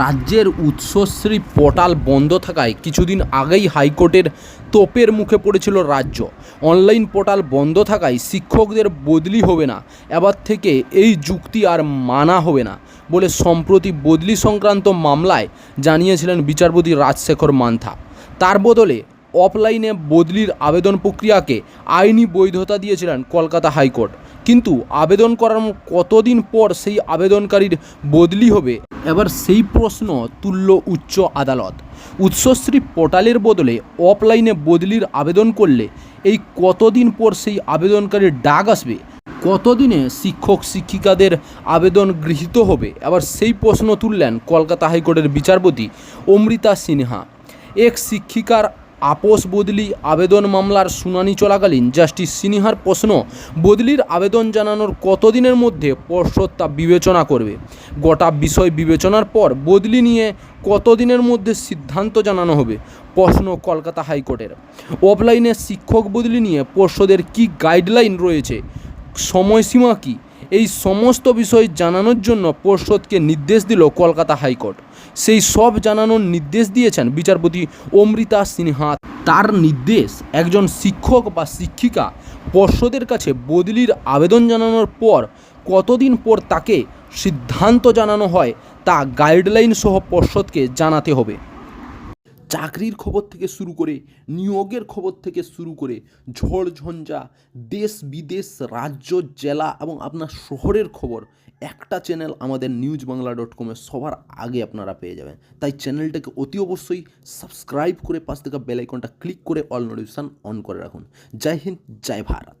রাজ্যের উৎসশ্রী পোর্টাল বন্ধ থাকায় কিছুদিন আগেই হাইকোর্টের তোপের মুখে পড়েছিল রাজ্য। অনলাইন পোর্টাল বন্ধ থাকায় শিক্ষকদের বদলি হবে না, এবার থেকে এই যুক্তি আর মানা হবে না বলে সম্প্রতি বদলি সংক্রান্ত মামলায় জানিয়েছিলেন বিচারপতি রাজশেখর মান্থা। তার বদলে অফলাইনে বদলির আবেদন প্রক্রিয়াকে আইনি বৈধতা দিয়েছিলেন কলকাতা হাইকোর্ট। কিন্তু আবেদন করার কতদিন পর সেই আবেদনকারীর বদলি হবে? এবার সেই প্রশ্ন তুলল উচ্চ আদালত। উৎসশ্রী পোর্টালের বদলে অফলাইনে বদলির আবেদন করলে এই কতদিন পর সেই আবেদনকারীর ডাক আসবে? কতদিনে শিক্ষক শিক্ষিকাদের আবেদন গৃহীত হবে? আবার সেই প্রশ্ন তুললেন কলকাতা হাইকোর্টের বিচারপতি অমৃতা সিনহা। এক শিক্ষিকার আপোষ বদলি আবেদন মামলার শুনানি চলাকালীন জাস্টিস সিনহার প্রশ্ন, বদলির আবেদন জানানোর কতদিনের মধ্যে পর্ষদ তা বিবেচনা করবে? গোটা বিষয় বিবেচনার পর বদলি নিয়ে কতদিনের মধ্যে সিদ্ধান্ত জানানো হবে? প্রশ্ন কলকাতা হাইকোর্টের। অফলাইনে শিক্ষক বদলি নিয়ে পর্ষদের কী গাইডলাইন রয়েছে? সময়সীমা কী? এই সমস্ত বিষয় জানানোর জন্য পর্ষদকে নির্দেশ দিল কলকাতা হাইকোর্ট। সেই সব জানানোর নির্দেশ দিয়েছেন বিচারপতি অমৃতা সিনহা। তার নির্দেশ, একজন শিক্ষক বা শিক্ষিকা পর্ষদের কাছে বদলির আবেদন জানানোর পর কতদিন পর তাকে সিদ্ধান্ত জানানো হয় তা গাইডলাইন সহ পর্ষদকে জানাতে হবে। চাকরির খবর থেকে শুরু করে, নিয়োগের খবর থেকে শুরু করে, ঝড় ঝঞ্ঝা, দেশ বিদেশ, রাজ্য, জেলা এবং আপনার শহরের খবর, একটা চ্যানেল আমাদের নিউজ বাংলা ডট কমে সবার আগে আপনারা পেয়ে যাবেন। তাই চ্যানেলটাকে অতি অবশ্যই সাবস্ক্রাইব করে পাশ থেকে বেলাইকনটা ক্লিক করে অল নোটিফিকেশান অন করে রাখুন। জয় হিন্দ, জয় ভারত।